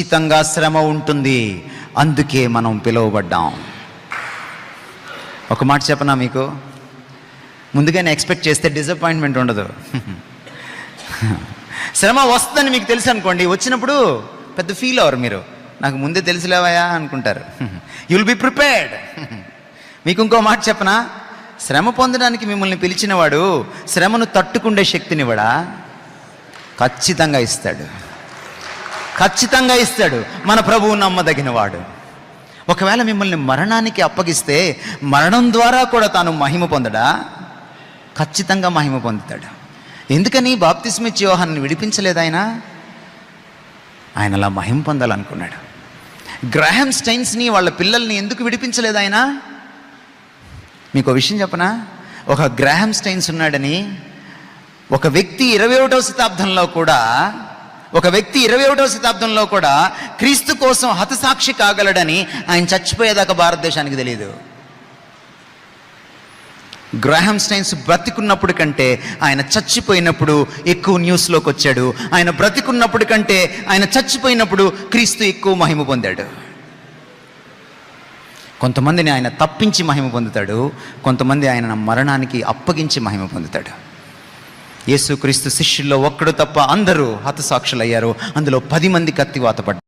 ఖచ్చితంగా శ్రమ ఉంటుంది. అందుకే మనం పిలువబడ్డాం. ఒక మాట చెప్పనా మీకు? ముందుగానే ఎక్స్పెక్ట్ చేస్తే డిసప్పాయింట్మెంట్ ఉండదు. శ్రమ వస్తుందని మీకు తెలుసు అనుకోండి. వచ్చినప్పుడు పెద్ద ఫీల్ అవ్వరు మీరు. నాకు ముందే తెలుసులేవయా అనుకుంటారు. యుల్ బి ప్రిపేర్డ్ మీకు ఇంకో మాట చెప్పనా? శ్రమ పొందడానికి మిమ్మల్ని పిలిచినవాడు శ్రమను తట్టుకుండే శక్తినివ్వడా? ఖచ్చితంగా ఇస్తాడు. ఖచ్చితంగా ఇస్తాడు. మన ప్రభువు నమ్మదగినవాడు. ఒకవేళ మిమ్మల్ని మరణానికి అప్పగిస్తే మరణం ద్వారా కూడా తాను మహిమ పొందడా? ఖచ్చితంగా మహిమ పొందుతాడు. ఎందుకని బాప్తిస్మిచ్ యోహాన్ని విడిపించలేదు ఆయన? ఆయన అలా మహిమ పొందాలనుకున్నాడు. గ్రాహం స్టైన్స్ని వాళ్ళ పిల్లల్ని ఎందుకు విడిపించలేదు ఆయన? మీకు విషయం చెప్పనా? ఒక గ్రాహం స్టైన్స్ ఉన్నాడని ఒక వ్యక్తి ఇరవై ఒకటో శతాబ్దంలో కూడా ఒక వ్యక్తి ఇరవై ఒకటవ శతాబ్దంలో కూడా క్రీస్తు కోసం హతసాక్షి కాగలడని ఆయన చచ్చిపోయేదాకా భారతదేశానికి తెలియదు గ్రాహం స్టైన్స్ బ్రతికున్నప్పుడు కంటే ఆయన చచ్చిపోయినప్పుడు ఎక్కువ న్యూస్లోకి వచ్చాడు. ఆయన బ్రతికున్నప్పుడు కంటే ఆయన చచ్చిపోయినప్పుడు క్రీస్తు ఎక్కువ మహిమ పొందాడు. కొంతమందిని ఆయన తప్పించి మహిమ పొందుతాడు. కొంతమంది ఆయన మరణానికి అప్పగించి మహిమ పొందుతాడు. యేసుక్రీస్తు శిష్యుల్లో ఒక్కడు తప్ప అందరూ హతసాక్షులయ్యారు. అందులో పది మంది కత్తివాత పడ్డారు.